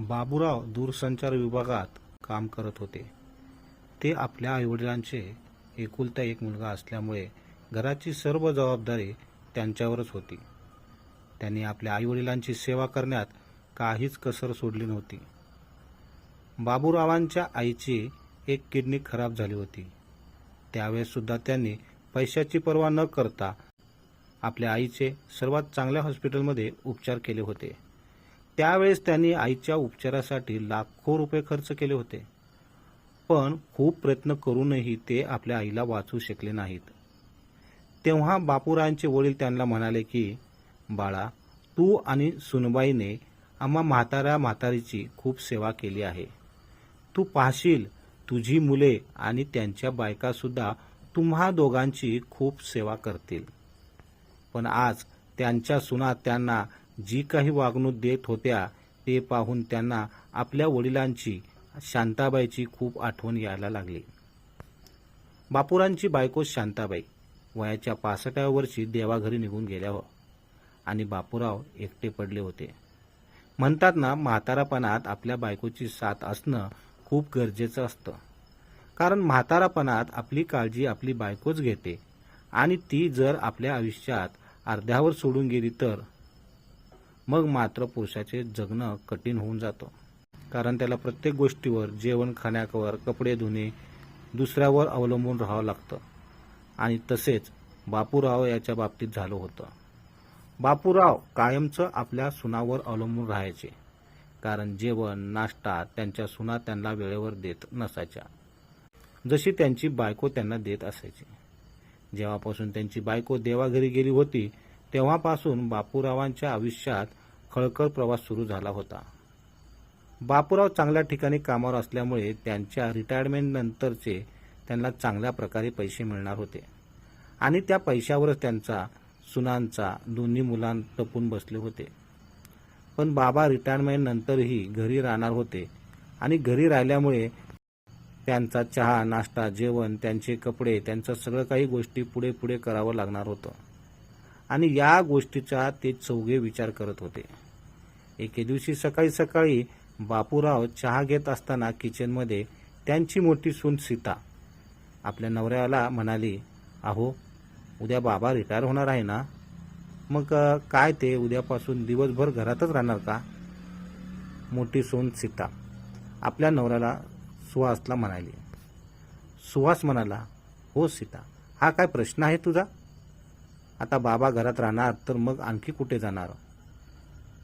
बाबूराव दूरसंचार विभागात काम करत होते. ते आपल्या आईवडिलांचे एकुलता एक मुलगा असल्यामुळे घराची सर्व जबाबदारी त्यांच्यावरच होती. त्यांनी आपल्या आईवडिलांची सेवा करण्यात काहीच कसर सोडली नव्हती. बाबूरावांच्या आईची एक किडनी खराब झाली होती. त्यावेळेससुद्धा त्यांनी पैशाची पर्वा न करता आपल्या आईचे सर्वात चांगल्या हॉस्पिटलमध्ये उपचार केले होते. त्यावेळेस त्यांनी आईच्या उपचारासाठी लाखो रुपये खर्च केले होते. पण खूप प्रयत्न करूनही ते आपल्या आईला वाचू शकले नाहीत. तेव्हा बापूरायांचे वडील त्यांना म्हणाले की बाळा तू आणि सुनबाईने आम्हा म्हाताऱ्या म्हातारीची खूप सेवा केली आहे. तू पाहशील तुझी मुले आणि त्यांच्या बायकासुद्धा तुम्हा दोघांची खूप सेवा करतील. पण आज त्यांच्या सुना त्यांना जी काही वागणूक देत होत्या ते पाहून त्यांना आपल्या वडिलांची शांताबाईची खूप आठवण यायला लागली. बापुरांची बायको शांताबाई वयाच्या पासष्टाव्या वर्षी देवाघरी निघून गेल्या हो. आणि बापूराव एकटे पडले होते. म्हणतात ना म्हातारापणात आपल्या बायकोची साथ असणं खूप गरजेचं असतं. कारण म्हातारापणात आपली काळजी आपली बायकोच घेते. आणि ती जर आपल्या आयुष्यात अर्ध्यावर सोडून गेली तर मग मात्र पुरुषाचे जगणं कठीण होऊन जातं. कारण त्याला प्रत्येक गोष्टीवर जेवण खाण्यावर कपडे धुणे दुसऱ्यावर अवलंबून राहावं लागतं. आणि तसेच बापूराव याच्या बाबतीत झालं होतं. बापूराव कायमचं आपल्या सुनावर अवलंबून राहायचे. कारण जेवण नाश्ता त्यांच्या सुना त्यांना वेळेवर देत नसायच्या. जशी त्यांची बायको त्यांना देत असायची. जेव्हापासून त्यांची बायको देवाघरी गेली होती तेव्हापासून बापूरावांच्या आयुष्यात खळखळ प्रवास सुरू झाला होता. बापूराव चांगल्या ठिकाणी कामावर असल्यामुळे त्यांच्या रिटायरमेंटनंतरचे त्यांना चांगल्या प्रकारे पैसे मिळणार होते. आणि त्या पैशावरच त्यांचा सुनांचा दोन्ही मुलां टपून बसले होते. पण बाबा रिटायरमेंटनंतरही घरी राहणार होते आणि घरी राहिल्यामुळे त्यांचा चहा नाश्ता जेवण त्यांचे कपडे त्यांचं सगळं काही गोष्टी पुढे पुढे करावं लागणार होतं. आणि या गोष्टीचा ते चौघे विचार करत होते. एके दिवशी सकाळी सकाळी बापूराव चहा घेत असताना किचनमध्ये त्यांची मोठी सून सीता. आपल्या नवऱ्याला म्हणाली अहो उद्या बाबा रिटायर होणार आहे ना? मग काय ते उद्यापासून दिवसभर घरातच राहणार का? मोठी सून सीता आपल्या नवऱ्याला सुहासला म्हणाली. सुहास म्हणाला हो सीता हा काय प्रश्न आहे तुझा? आता बाबा घरात राहणार तर मग आणखी कुठे जाणार?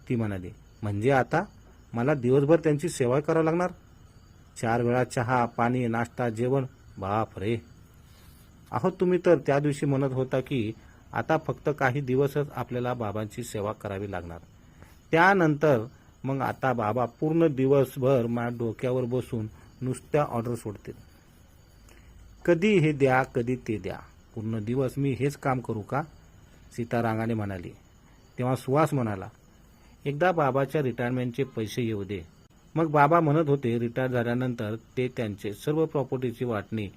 ती म्हणाली म्हणजे आता मला दिवसभर त्यांची सेवा करावं लागणार. चार वेळा चहा पाणी नाश्ता जेवण. बाप रे. अहो तुम्ही तर त्या दिवशी म्हणत होता की आता फक्त काही दिवसच आपल्याला बाबांची सेवा करावी लागणार. त्यानंतर मग आता बाबा पूर्ण दिवसभर माझ्या डोक्यावर बसून नुसत्या ऑर्डर सोडतील. कधी हे द्या कधी ते द्या. पूर्ण दिवस मी हेच काम करू का? सीतारांगाने म्हणाली. तेव्हा सुहास म्हणाला एकदा बाबाच्या रिटायरमेंटचे पैसे येऊ दे. मग बाबा म्हणत होते रिटायर झाल्यानंतर ते त्यांचे सर्व प्रॉपर्टीची वाटणी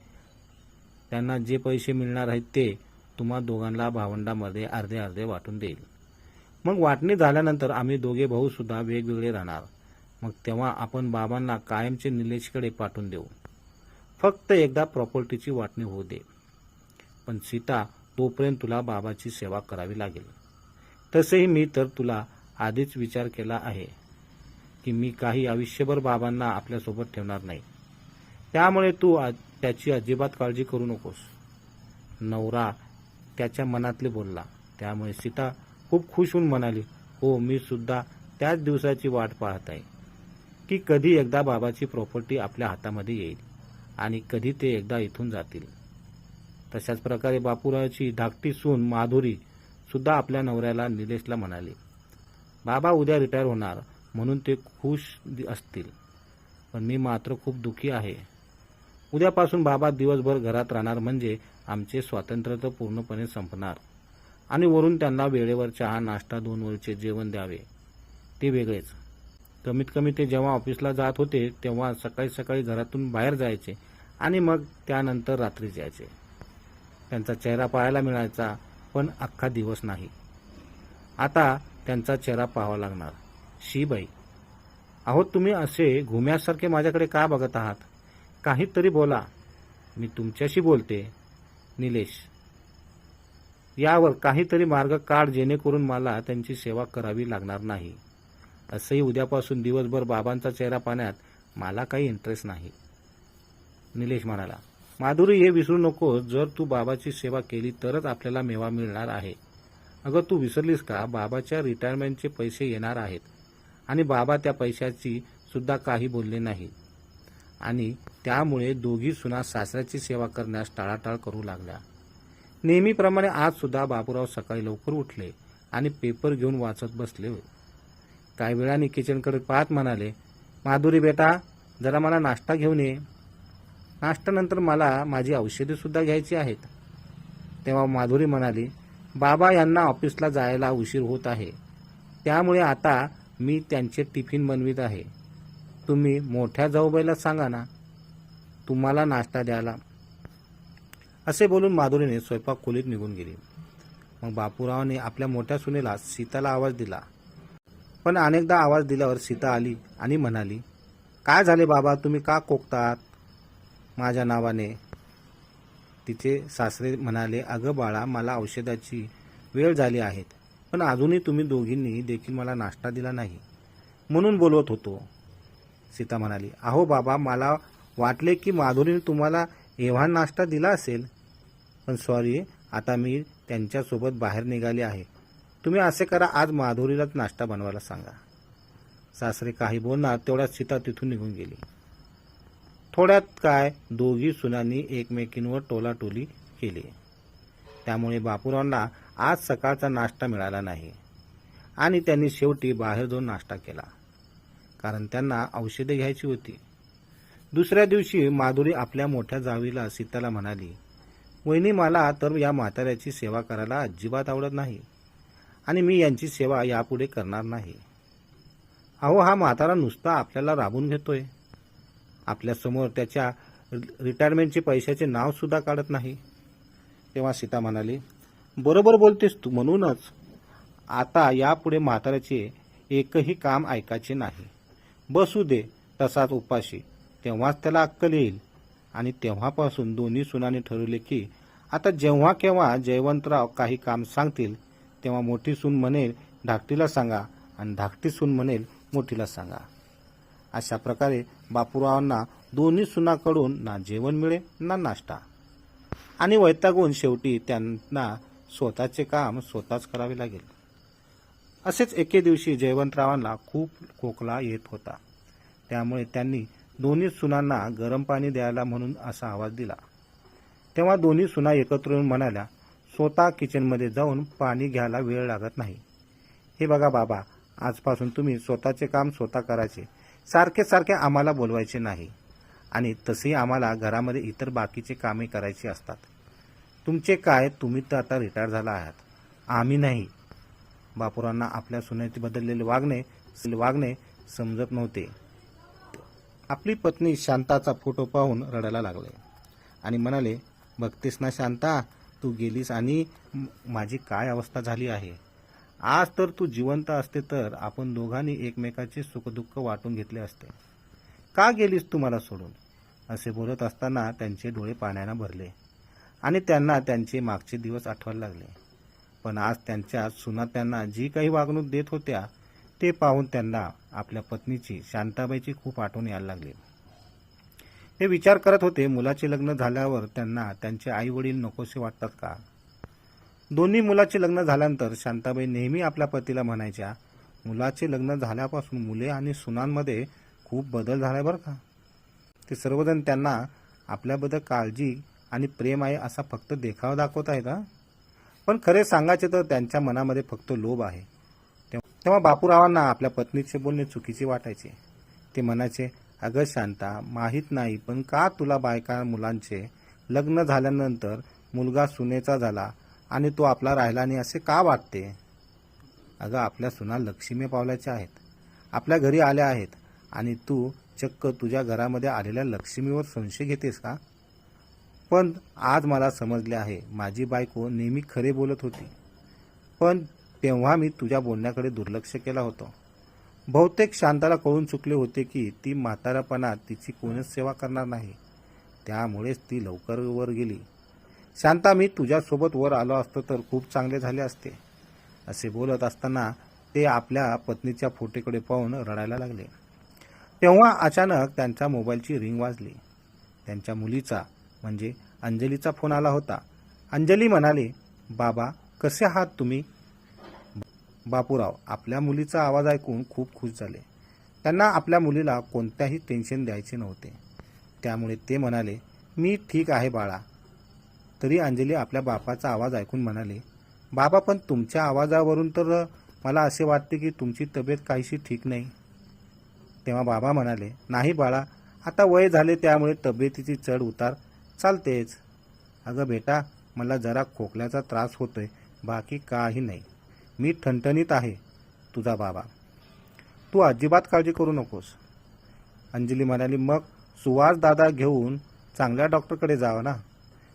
त्यांना जे पैसे मिळणार आहेत ते तुम्हा दोघांना भावंडामध्ये अर्धे अर्धे वाटून देईल. मग वाटणी झाल्यानंतर आम्ही दोघे भाऊसुद्धा वेगवेगळे राहणार. मग तेव्हा आपण बाबांना कायमचे निलेशकडे पाठवून देऊ. फक्त एकदा प्रॉपर्टीची वाटणी होऊ दे. पण सीता तोपर्यंत तुला बाबाची सेवा करावी लागेल. तसेही मी तर तुला आधीच विचार केला आहे की मी काही आयुष्यभर बाबांना आपल्यासोबत ठेवणार नाही. त्यामुळे तू त्याची अजिबात काळजी करू नकोस. नवरा त्याच्या मनातले बोलला. त्यामुळे सीता खूप खुश होऊन म्हणाली हो मी सुद्धा त्याच दिवसाची वाट पाहत आहे की कधी एकदा बाबाची प्रॉपर्टी आपल्या हातामध्ये येईल आणि कधी ते एकदा इथून जातील. तशाच प्रकारे बापूराची धाकटी सून माधुरी सुद्धा आपल्या नवऱ्याला निलेशला म्हणाली बाबा उद्या रिटायर होणार म्हणून ते खुश असतील. पण मी मात्र खूप दुःखी आहे. उद्यापासून बाबा दिवसभर घरात राहणार म्हणजे आमचे स्वातंत्र्य तर पूर्णपणे संपणार. आणि वरून त्यांना वेळेवर चहा नाश्ता दोन वेळचे जेवण द्यावे. ते वेगळेच. कमीत कमी ते जेव्हा ऑफिसला जात होते तेव्हा सकाळी सकाळी घरातून बाहेर जायचे आणि मग त्यानंतर रात्री जायचे. त्यांचा चेहरा पाहायला मिळायचा पण अख्खा दिवस नाही. आता त्यांचा चेहरा पाहावा लागणार. शीबाई आहो तुम्ही असे घुम्यासारखे माझ्याकडे का बघत आहात? काहीतरी बोला. मी तुमच्याशी बोलते निलेश. यावर काहीतरी मार्ग काढ जेणेकरून मला त्यांची सेवा करावी लागणार नाही. असंही उद्यापासून दिवसभर बाबांचा चेहरा पाहण्यात मला काही इंटरेस्ट नाही. निलेश म्हणाला माधुरी हे विसरू नकोस. जर तू बाबाची सेवा केली तरच आपल्याला मेवा मिळणार आहे. अगं तू विसरलीस का? बाबाच्या रिटायरमेंटचे पैसे येणार आहेत. आणि बाबा त्या पैशाची सुद्धा काही बोलले नाही आणि त्यामुळे दोघी सुना सासऱ्याची सेवा करण्यास टाळाटाळ करू लागल्या. नेहमीप्रमाणे आजसुद्धा बापूराव सकाळी लवकर उठले आणि पेपर घेऊन वाचत बसले. काही वेळाने किचनकडे पाहत म्हणाले माधुरी बेटा जरा मला नाश्ता घेऊन ये. नाश्त्यानंतर मला माझी औषधेसुद्धा घ्यायची आहेत. तेव्हा माधुरी म्हणाली बाबा यांना ऑफिसला जायला उशीर होत आहे. त्यामुळे आता मी त्यांचे टिफिन बनवित आहे. तुम्ही मोठ्या जाऊबाईला सांगा ना. तुम्हाला नाश्ता द्यायला. असे बोलून माधुरीने स्वयंपाक खोलीत निघून गेली. मग बापूरावाने आपल्या मोठ्या सुनेला सीताला आवाज दिला. पण अनेकदा आवाज दिल्यावर सीता आली आणि म्हणाली काय झाले बाबा? तुम्ही का कोकतात? माझ्या नावाने तिचे सासरे म्हणाले अगं बाळा मला औषधाची वेळ झाली आहेत पण अजूनही तुम्ही दोघींनी देखील मला नाश्ता दिला नाही. म्हणून बोलवत होतो. सीता म्हणाली अहो बाबा मला वाटले की माधुरीने तुम्हाला एव्हा नाश्ता दिला असेल पण सॉरी आता मी त्यांच्यासोबत बाहेर निघाले आहे. तुम्ही असे करा आज माधुरीलाच नाश्ता बनवायला सांगा. सासरे काही बोलणार तेवढ्याच सीता तिथून निघून गेली. थोड्यात काय दोघी सुनांनी एकमेकींवर टोलाटोली केली. त्यामुळे बापूरावांना आज सकाळचा नाश्ता मिळाला नाही आणि त्यांनी शेवटी बाहेर जाऊन नाश्ता केला. कारण त्यांना औषधे घ्यायची होती. दुसऱ्या दिवशी माधुरी आपल्या मोठ्या जावीला सीताला म्हणाली वहिनी मला तर या म्हाताऱ्याची सेवा करायला अजिबात आवडत नाही आणि मी यांची सेवा यापुढे करणार नाही. अहो हा म्हातारा नुसता आपल्याला राबून घेतोय. आपल्यासमोर त्याच्या रिटायरमेंटचे पैशाचे नाव सुद्धा काढत नाही. तेव्हा सीता म्हणाली बरोबर बोलतेस तू म्हणूनच आता यापुढे म्हाताऱ्याचे एकही काम ऐकायचे नाही. बसू दे तसाच उपाशी. तेव्हाच त्याला अक्कल येईल. आणि तेव्हापासून दोन्ही सुनाने ठरवले की आता जेव्हा केव्हा जयवंतराव काही काम सांगतील तेव्हा मोठी सून म्हणेल धाकटीला सांगा आणि धाकटी सून म्हणेल मोठीला सांगा. अशा प्रकारे बापूरावांना दोन्ही सुनाकडून ना जेवण मिळेल ना नाश्ता. आणि वैतागून शेवटी त्यांना स्वतःचे काम स्वतःच करावे लागेल. असेच एके दिवशी जयवंतरावांना खूप खोकला येत होता. त्यामुळे त्यांनी दोन्ही सुनांना गरम पाणी द्यायला म्हणून असा आवाज दिला. तेव्हा दोन्ही सुना एकत्र येऊन म्हणाल्या स्वतः किचनमध्ये जाऊन पाणी घ्यायला वेळ लागत नाही. हे बघा बाबा आजपासून तुम्ही स्वतःचे काम स्वतः करायचे. सारखे सारखे आम्हाला बोलवायचे नाही. आणि तसेही आम्हाला घरामध्ये इतर बाकीचे कामे करायची असतात. तुमचे काय? तुम्ही तर आता रिटायर झाला आहात. आम्ही नाही. बापुरांना आपल्या सुनेचे बदललेले वागणे वागणे समजत नव्हते. आपली पत्नी शांताचा फोटो पाहून रडायला लागले. आणि म्हणाले बघतेस ना शांता तू गेलीस आणि माझी काय अवस्था झाली आहे? आज तर तू जिवंत असते तर आपण दोघांनी एकमेकाचे सुखदुःख वाटून घेतले असते. का गेलीस तू मला सोडून? असे बोलत असताना त्यांचे डोळे पाण्यानं भरले आणि त्यांना त्यांचे मागचे दिवस आठवायला लागले. पण आज त्यांच्या सुना त्यांना जी काही वागणूक देत होत्या ते पाहून त्यांना आपल्या पत्नीची शांताबाईची खूप आठवण यायला लागली. ते विचार करत होते मुलाचे लग्न झाल्यावर त्यांना त्यांचे आई वडील नकोसे वाटतात का? दोन्ही मुलाचे लग्न झाल्यानंतर शांताबाई नेहमी आपल्या पतीला म्हणायच्या मुलाचे लग्न झाल्यापासून मुले आणि सुनांमध्ये खूप बदल झालाय बरं का? ते सर्वजण त्यांना आपल्याबद्दल काळजी आणि प्रेम आहे असा फक्त देखावा दाखवत आहेत का? पण खरे सांगायचे तर त्यांच्या मनामध्ये फक्त लोभ आहे. तेव्हा तेव्हा बापूरावांना आपल्या पत्नीचे बोलणे चुकीचे वाटायचे. ते म्हणायचे अगं शांता माहीत नाही पण का तुला बायका मुलांचे लग्न झाल्यानंतर मुलगा सुनेचा झाला आणि तो आपला राहिला नाही असे का वाटते? अगं आपल्या सुना लक्ष्मी पावल्याच्या आहेत. आपल्या घरी आल्या आहेत. आणि तू चक्क तुझ्या घरामध्ये आलेल्या लक्ष्मीवर संशय घेतेस का? पण आज मला समजले आहे माझी बायको नेहमी खरे बोलत होती. पण तेव्हा मी तुझ्या बोलण्याकडे दुर्लक्ष केलं होतं. बहुतेक शांताला कळून चुकले होते की ती म्हातारापणात तिची कोणीच सेवा करणार नाही. त्यामुळेच ती लवकर वर गेली. शांता मी तुझ्यासोबत वर आलो असतो तर खूप चांगले झाले असते. असे बोलत असताना ते आपल्या पत्नीच्या फोटेकडे पाहून रडायला लागले. तेव्हा अचानक त्यांच्या मोबाईलची रिंग वाजली. त्यांच्या मुलीचा म्हणजे अंजलीचा फोन आला होता. अंजली म्हणाले बाबा कसे आहात तुम्ही? बापूराव आपल्या मुलीचा आवाज ऐकून खूप खुश झाले. त्यांना आपल्या मुलीला कोणत्याही टेन्शन द्यायचे नव्हते. त्यामुळे ते म्हणाले मी ठीक आहे बाळा. तरी अंजली आपल्या बापाचा आवाज ऐकून म्हणाले बाबा पण तुमच्या आवाजावरून तर मला असे वाटते की तुमची तब्येत काहीशी ठीक नाही. तेव्हा बाबा म्हणाले नाही बाळा आता वय झाले त्यामुळे तब्येतीची चढ उतार चालतेच. अगं बेटा मला जरा खोकल्याचा त्रास होतोय बाकी काही नाही. मी ठणठणीत आहे तुझा बाबा. तू अजिबात काळजी करू नकोस. अंजली म्हणाली मग सुवास दादा घेऊन चांगल्या डॉक्टरकडे जावं ना?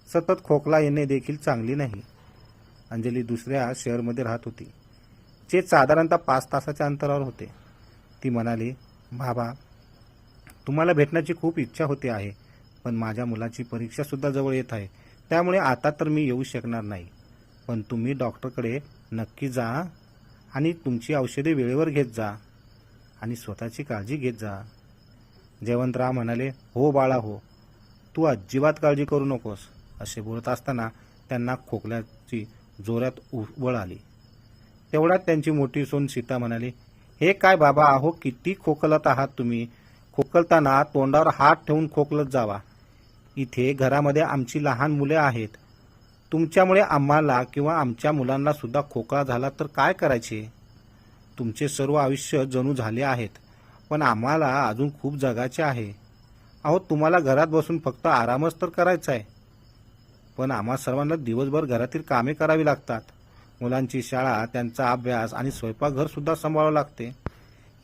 सतत खोकला येणे देखील चांगली नाही. अंजली दुसऱ्या शहरमध्ये राहत होती. जे साधारणतः पाच तासाच्या अंतरावर होते. ती म्हणाली बाबा तुम्हाला भेटण्याची खूप इच्छा होते आहे पण माझ्या मुलाची परीक्षासुद्धा जवळ येत आहे. त्यामुळे आता तर मी येऊ शकणार नाही. पण तुम्ही डॉक्टरकडे नक्की जा आणि तुमची औषधे वेळेवर घेत जा आणि स्वतःची काळजी घेत जा. जयवंतराव म्हणाले हो बाळा हो. तू अजिबात काळजी करू नकोस. असे बोलत असताना त्यांना खोकल्याची जोरात उबळ आली. तेवढ्यात त्यांची मोठी सोन सीता म्हणाली हे काय बाबा अहो किती खोकलत आहात तुम्ही? खोकलताना तोंडावर हात ठेवून खोकलत जावा. इथे घरामध्ये आमची लहान मुले आहेत. तुमच्यामुळे आम्हाला किंवा आमच्या मुलांना सुद्धा खोकला झाला तर काय करायचे? तुमचे सर्व आयुष्य जणू झाले आहेत पण आम्हाला अजून खूप जगायचे आहे. अहो तुम्हाला घरात बसून फक्त आरामच तर करायचा आहे पण आम्हा सर्वांना दिवसभर घरातील कामे करावी लागतात. मुलांची शाळा त्यांचा अभ्यास आणि स्वयंपाकघरसुद्धा सांभाळावं लागते.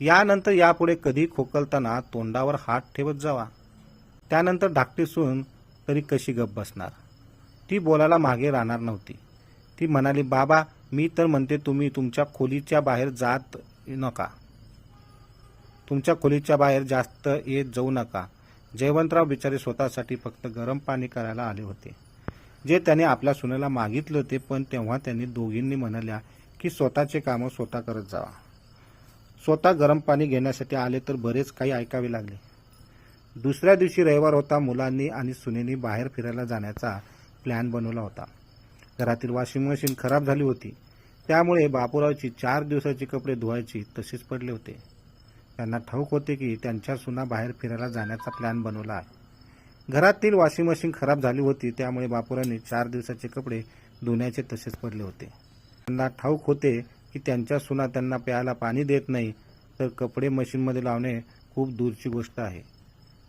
यानंतर यापुढे कधी खोकलताना तोंडावर हात ठेवत जावा. त्यानंतर धाकटी सून तरी कशी गप बसणार? ती बोलायला मागे राहणार नव्हती. ती म्हणाली बाबा मी तर म्हणते तुम्ही तुमच्या खोलीच्या बाहेर जात नका. तुमच्या खोलीच्या बाहेर जास्त येत जाऊ नका. जयवंतराव बिचारे स्वतःसाठी फक्त गरम पाणी करायला आले होते. जे त्याने आपल्या सुनेला मागितले होते पण तेव्हा त्यांनी दोघींनी म्हणाल्या की स्वतःचे कामं स्वतः करत जावा. स्वतः गरम पाणी घेण्यासाठी आले तर बरेच काही ऐकावे लागले. दुसऱ्या दिवशी रविवार होता मुलांनी आणि सुनेनी बाहेर फिरायला जाण्याचा प्लॅन बनवला होता. घरातील वॉशिंग मशीन खराब झाली होती. त्यामुळे बापूरावची चार दिवसाचे कपडे धुवायची तसेच पडले होते. त्यांना ठाऊक होते की त्यांच्या सुना बाहेर फिरायला जाण्याचा प्लॅन बनवला आहे. घरातील वॉशिंग मशीन खराब झाली होती त्यामुळे बापुरांनी चार दिवसाचे कपडे धुण्याचे तसेच पडले होते. त्यांना ठाऊक होते की त्यांच्या सुना त्यांना प्यायला पाणी देत नाही तर कपडे मशीनमध्ये लावणे खूप दूरची गोष्ट आहे.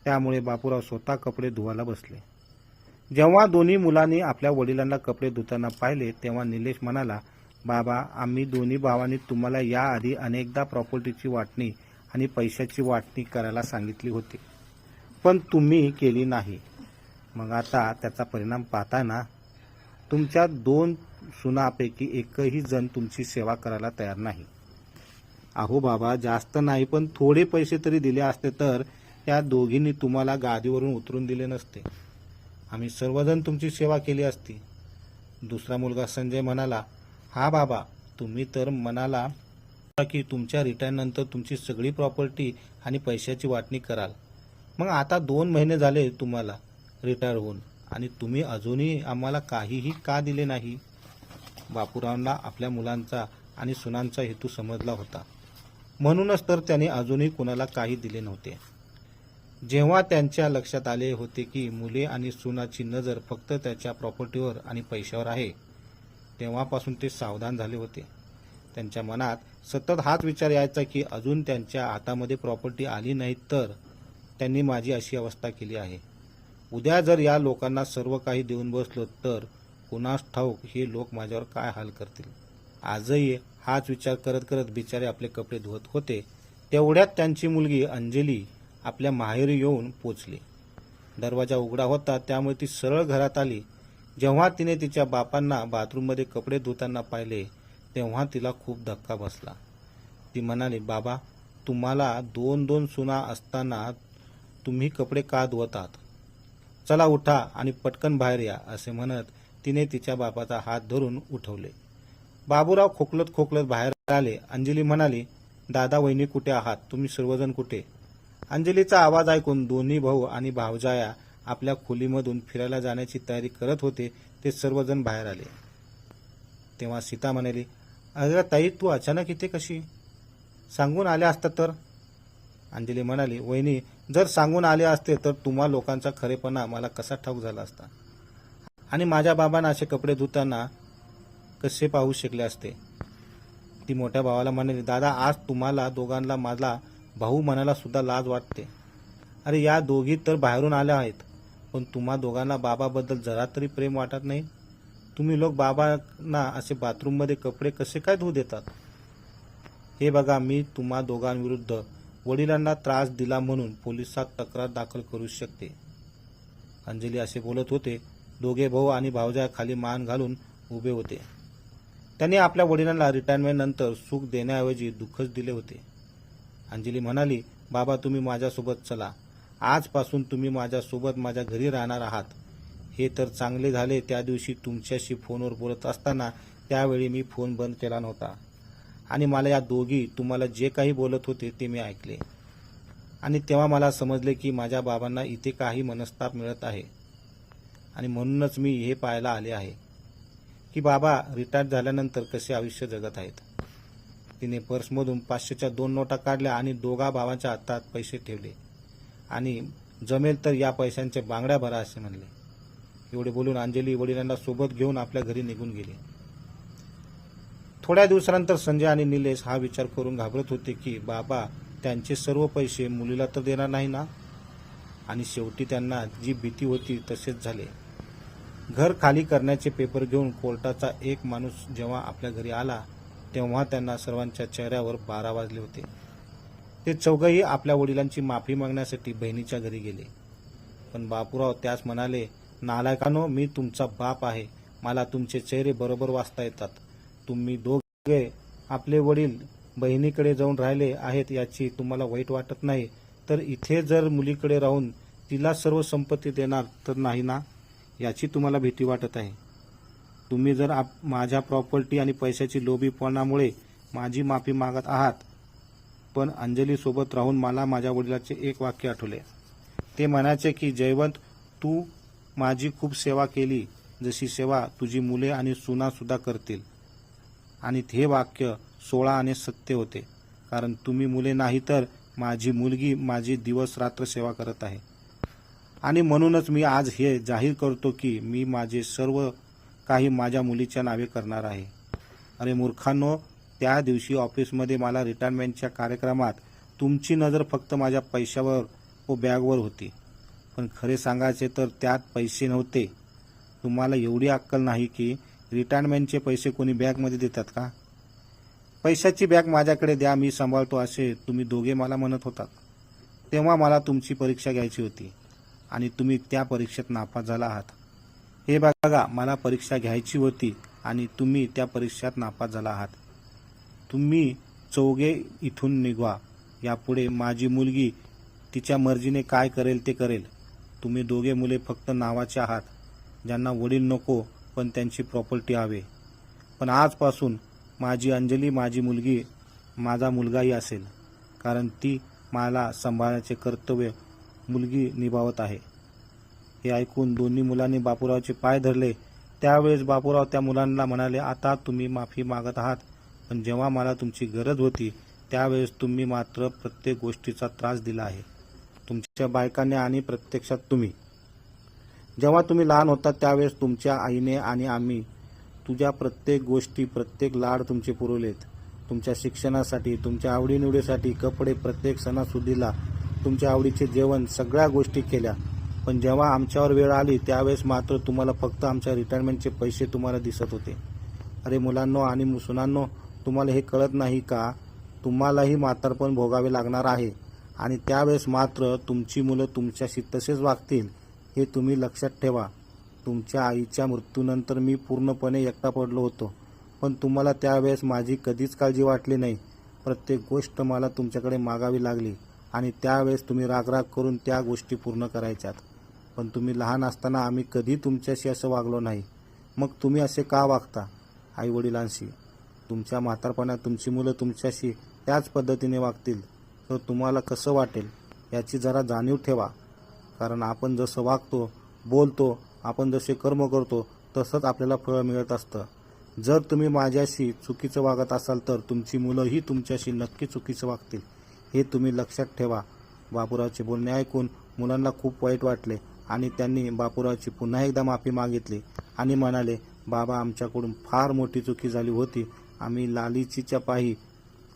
त्यामुळे बापूराव स्वतः कपडे धुवायला बसले. जेव्हा दोन्ही मुलांनी आपल्या वडिलांना कपडे धुताना पाहिले तेव्हा निलेश म्हणाला बाबा आम्ही दोन्ही भावांनी तुम्हाला याआधी अनेकदा प्रॉपर्टीची वाटणी आणि पैशाची वाटणी करायला सांगितली होती. पण तुम्ही केली नाही. मग आता त्याचा परिणाम पाहताना तुमच्या दोन सुनापैकी एकही जण तुमची सेवा करायला तयार नाही. अहो बाबा जास्त नाही पण थोडे पैसे तरी दिले असते तर त्या दोघींनी तुम्हाला गादीवरून उतरून दिले नसते. आम्ही सर्वजण तुमची सेवा केली असती. दुसरा मुलगा संजय म्हणाला हा बाबा तुम्ही तर म्हणाला की तुमच्या रिटायरनंतर तुमची सगळी प्रॉपर्टी आणि पैशाची वाटणी कराल. मग आता दोन महिने झाले तुम्हाला रिटायर होऊन. आणि तुम्ही अजूनही आम्हाला काहीही का दिले नाही? बापूरावांना आपल्या मुलांचा आणि सुनांचा हेतू समजला होता. म्हणूनच तर त्याने अजूनही कुणाला काही दिले नव्हते. जेव्हा त्यांच्या लक्षात आले होते की मुले आणि सुनाची नजर फक्त त्याच्या प्रॉपर्टीवर आणि पैशावर आहे तेव्हापासून ते सावधान झाले होते. त्यांच्या मनात सतत हाच विचार यायचा की अजून त्यांच्या हातामध्ये प्रॉपर्टी आली नाही तर त्यांनी माझी अशी अवस्था केली आहे. उद्या जर या लोकांना सर्व काही देऊन बसलो तर कुणास ठाऊक हे लोक माझ्यावर काय हाल करतील? आजही हाच विचार करत करत बिचारे आपले कपडे धुवत होते. तेवढ्यात त्यांची मुलगी अंजली आपल्या माहेरी येऊन पोचली. दरवाजा उघडा होता त्यामुळे ती सरळ घरात आली. जेव्हा तिने तिच्या बापांना बाथरूममध्ये कपडे धुताना पाहिले तेव्हा तिला खूप धक्का बसला. ती म्हणाली बाबा तुम्हाला दोन दोन सुना असताना तुम्ही कपडे का धुवतात? चला उठा आणि पटकन बाहेर या असे म्हणत तिने तिच्या बापाचा हात धरून उठवले. बाबूराव खोकलत खोकलत बाहेर आले. अंजली म्हणाली दादा वहिनी कुठे आहात? तुम्ही सर्वजण कुठे? अंजलीचा आवाज ऐकून दोन्ही भाऊ आणि भावजाया आपल्या खोलीमधून फिरायला जाण्याची तयारी करत होते ते सर्वजण बाहेर आले. तेव्हा सीता म्हणाली अगं ताई तू अचानक इथे कशी? सांगून आल्या असता तर? अंजली म्हणाली वहिनी जर सांगून आले असते तर तुम्हा लोकांचा खरेपणा मला कसा ठाऊक झाला असता? आणि माझ्या बाबांना असे कपडे धुताना कसे पाहू शकले असते? ती मोठ्या भावाला म्हणाली दादा आज तुम्हाला दोघांना माझा भाऊ म्हणायला सुद्धा लाज वाटते. अरे या दोघी तर बाहेरून आल्या आहेत पण तुम्हा दोघांना बाबाबद्दल जरा तरी प्रेम वाटत नाही? तुम्ही लोक बाबांना असे बाथरूममध्ये कपडे कसे काय धुऊ देतात? हे बघा मी तुम्हा दोघांविरुद्ध वडिलांना त्रास दिला म्हणून पोलिसात तक्रार दाखल करू शकते. अंजली असे बोलत होते दोघे भाऊ आणि भावजा खाली मान घालून उभे होते. त्यांनी आपल्या वडिलांना रिटायरमेंट नंतर सुख देण्याऐवजी दुःखच दिले होते. अंजली म्हणाली बाबा तुम्ही माझ्यासोबत चला. आजपासून तुम्ही माझ्यासोबत माझ्या घरी राहणार आहात. हे तर चांगले झाले त्या दिवशी तुमच्याशी फोनवर बोलत असताना त्यावेळी मी फोन बंद केला नव्हता. आणि मला या दोघी तुम्हाला जे काही बोलत होते ते मी ऐकले. आणि तेव्हा मला समजले की माझ्या बाबांना इथे काही मनस्ताप मिळत आहे. आणि म्हणूनच मी हे पाहायला आले आहे. की बाबा रिटायर्ड झाल्यानंतर कसे आयुष्य जगत आहेत? तिने पर्समधून पाचशेच्या दोन नोटा काढल्या आणि दोघा भावांच्या हातात पैसे ठेवले. आणि जमेल तर या पैशांचे बांगड्या भरा असे म्हणले. एवढे बोलून अंजली वडिलांना सोबत घेऊन आपल्या घरी निघून गेली. थोड्या दिवसानंतर संजय आणि निलेश हा विचार करून घाबरत होते की बाबा त्यांचे सर्व पैसे मुलीला तर देणार नाही ना? आणि शेवटी त्यांना जी भीती होती तसेच झाले. घर खाली करण्याचे पेपर घेऊन कोर्टाचा एक माणूस जेव्हा आपल्या घरी आला तेव्हा त्यांना सर्वांच्या चेहऱ्यावर बारा वाजले होते. ते चौघही आपल्या वडिलांची माफी मागण्यासाठी बहिणीच्या घरी गेले. पण बापूराव त्यास म्हणाले नालायकानो मी तुमचा बाप आहे. मला तुमचे चेहरे बरोबर वाचता येतात. तुम्ही दोघे आपले वडील बहिणीकडे जाऊन राहिले आहेत याची तुम्हाला वाईट वाटत नाही. तर इथे जर मुलीकडे राहून तिला सर्व संपत्ती देणार तर नाही ना? याची तुम्हाला भीती वाटत आहे. तुम्ही जर आप माझ्या प्रॉपर्टी आणि पैशाची लोभीपणामुळे माझी माफी मागत आहात पण अंजलीसोबत राहून मला माझ्या वडिलाचे एक वाक्य आठवले. ते म्हणायचे की जयवंत तू माझी खूप सेवा केली जशी सेवा तुझी मुले आणि सुना सुद्धा करतील. आणि हे वाक्य सोळा आणि सत्य होते. कारण तुम्ही मुले नाही तर माझी मुलगी माझी दिवस रात्र सेवा करत आहे. आणि म्हणूनच मी आज हे जाहीर करतो की मी माझे सर्व काही माझ्या मुलीच्या नावे करणार आहे. अरे मूर्खांनो त्या दिवशी ऑफिसमध्ये मला रिटायरमेंटच्या कार्यक्रमात तुमची नजर फक्त माझ्या पैशावर व बॅगवर होती. पण खरे सांगायचे तर त्यात पैसे नव्हते. तुम्हाला एवढी अक्कल नाही की रिटायरमेंटचे पैसे कोणी बॅगमध्ये देतात का? पैशाची बॅग माझ्याकडे द्या मी सांभाळतो असे तुम्ही दोघे मला म्हणत होतात. तेव्हा मला तुमची परीक्षा घ्यायची होती आणि तुम्ही त्या परीक्षेत नापास झाला आहात. हे बघा मला परीक्षा घ्यायची होती आणि तुम्ही त्या परीक्षेत नापास झाला आहात. तुम्ही चौघे इथून निघवा. यापुढे माझी मुलगी तिच्या मर्जीने काय करेल ते करेल. तुम्ही दोघे मुले फक्त नावाचे आहात. ज्यांना वडील नको पण त्यांची प्रॉपर्टी हवे. पण आजपासून माझी अंजली माझी मुलगी माझा मुलगाही असेल. कारण ती मला सांभाळण्याचे कर्तव्य मुलगी निभावत आहे. हे ऐकून दोन्ही मुलांनी बापूरावचे पाय धरले. त्यावेळेस बापूराव त्या मुलांना म्हणाले आता तुम्ही माफी मागत आहात पण जेव्हा मला तुमची गरज होती त्यावेळेस तुम्ही मात्र प्रत्येक गोष्टीचा त्रास दिला आहे. तुमच्या बायकाने आणि प्रत्यक्षात तुम्ही जेव्हा तुम्ही लहान होता त्यावेळेस तुमच्या आईने आणि आम्ही तुझ्या प्रत्येक गोष्टी प्रत्येक लाड तुमचे पुरवलेत. तुमच्या शिक्षणासाठी तुमच्या आवडीनिवडीसाठी कपडे प्रत्येक सणासुदीला तुमच्या आवडीचे जेवण सगळ्या गोष्टी केल्या. पण जेव्हा आमच्यावर वेळ आली त्यावेळेस मात्र तुम्हाला फक्त आमच्या रिटायरमेंटचे पैसे तुम्हाला दिसत होते. अरे मुलांनो आणि सुनांनो तुम्हाला हे कळत नाही का? तुम्हालाही म्हातारपण भोगावे लागणार आहे. आणि त्यावेळेस मात्र तुमची मुलं तुमच्याशी तसेच वागतील. हे तुम्ही लक्षात ठेवा. तुमच्या आईच्या मृत्यूनंतर मी पूर्णपणे एकटा पडलो होतो. पण तुम्हाला त्यावेळेस माझी कधीच काळजी वाटली नाही. प्रत्येक गोष्ट मला तुमच्याकडे मागावी लागली आणि त्यावेळेस तुम्ही रागराग करून त्या गोष्टी पूर्ण करायच्यात. पण तुम्ही लहान असताना आम्ही कधी तुमच्याशी असं वागलो नाही. मग तुम्ही असे का वागता? आईवडिलांशी. तुमच्या म्हातारपणात तुमची मुलं तुमच्याशी त्याच पद्धतीने वागतील. तर तुम्हाला कसं वाटेल? याची जरा जाणीव ठेवा. कारण आपण जसं वागतो बोलतो आपण जसे कर्म करतो तसंच आपल्याला फळ मिळत असतं. जर तुम्ही माझ्याशी चुकीचं वागत असाल तर तुमची मुलंही तुमच्याशी नक्की चुकीचं वागतील. हे तुम्ही लक्षात ठेवा. बापूरावचे बोलणे ऐकून मुलांना खूप वाईट वाटले आणि त्यांनी बापूरावची पुन्हा एकदा माफी मागितली आणि म्हणाले बाबा आमच्याकडून फार मोठी चुकी झाली होती. आम्ही लालीचीच्या पायी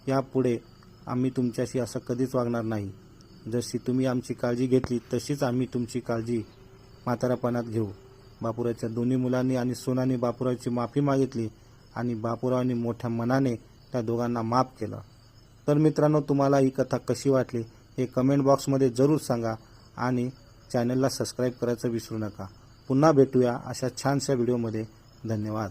यापुढे आम्ही तुमच्याशी असं कधीच वागणार नाही. जशी तुम्ही आमची काळजी घेतली तशीच आम्ही तुमची काळजी म्हातारापणात घेऊ. बापुराच्या दोन्ही मुलांनी आणि सोनाने बापुराची माफी मागितली आणि बापुरावांनी मोठ्या मनाने त्या दोघांना माफ केलं. तर मित्रांनो तुम्हाला ही कथा कशी वाटली हे कमेंट बॉक्समध्ये जरूर सांगा आणि चॅनलला सबस्क्राईब करायचं विसरू नका. पुन्हा भेटूया अशा छानशा व्हिडिओमध्ये धन्यवाद.